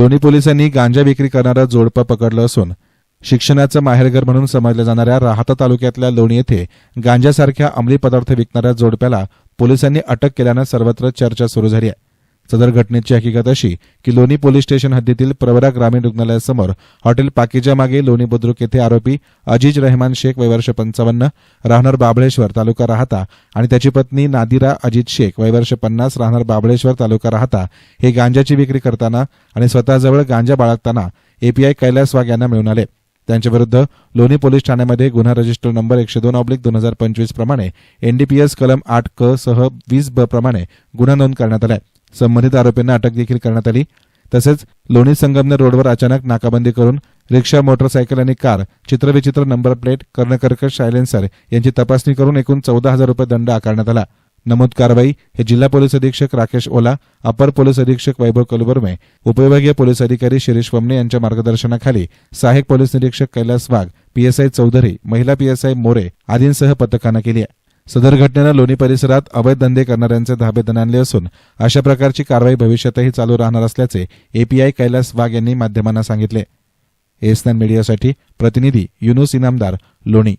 लोणी पोलिसांनी गांजा विक्री करणारं जोडपं पकडलं असून शिक्षणाचं माहेरघर म्हणून समजल्या जाणाऱ्या राहता तालुक्यातल्या लोणी येथे गांजासारख्या अंमली पदार्थ विकणाऱ्या जोडप्याला पोलिसांनी अटक केल्यानं सर्वत्र चर्चा सुरू झाली आहे. सदर घटनेची हकीकत अशी की लोणी पोलीस स्टेशन हद्दीतील प्रवरा ग्रामीण रुग्णालयासमोर हॉटेल पाकिजा मागे लोणी बुद्रुक येथे आरोपी अजीज रहमान शेख वयवर्ष पंचावन्न राहणार बाबळेश्वर तालुका राहता आणि त्याची पत्नी नादिरा अजित शेख वयवर्ष पन्नास राहणार बाबळेश्वर तालुका राहता हे गांजाची विक्री करताना आणि स्वतःजवळ गांजा बाळगताना एपीआय कैलास वाघ यांना मिळून आले. त्यांच्याविरुद्ध लोणी पोलीस ठाण्यामध्ये गुन्हा रजिस्टर नंबर एकशे दोन ऑब्लिक दोन हजार पंचवीस प्रमाणे एनडीपीएस कलम आठ क सह वीस ब प्रमाणे गुन्हा नोंद करण्यात आलाय. संबंधित आरोपींना अटक देखील करण्यात आली. तसेच लोणी संगमनेर रोडवर अचानक नाकाबंदी करून रिक्षा मोटरसायकल आणि कार चित्रविचित्र नंबर प्लेट कर्णकर्कश सायलेन्सर यांची तपासणी करून एकूण चौदा हजार रुपये दंड आकारण्यात आला. नमूद कारवाई हे जिल्हा पोलीस अधीक्षक राकेश ओला अपर पोलीस अधीक्षक वैभव कलबुर्मे उपविभागीय पोलीस अधिकारी शिरीष वमने यांच्या मार्गदर्शनाखाली सहाय्यक पोलीस निरीक्षक कैलास वाघ पीएसआय चौधरी महिला पीएसआय मोरे आदींसह पथकानं केली आहे. सदर घटनेनं लोणी परिसरात अवैध धंदे करणाऱ्यांचे धाबे दणाणले असून अशा प्रकारची कारवाई भविष्यातही चालू राहणार असल्याचे एपीआय कैलास वाघ यांनी माध्यमांना सांगितले. एसन मीडियासाठी प्रतिनिधी युनुस इनामदार लोणी.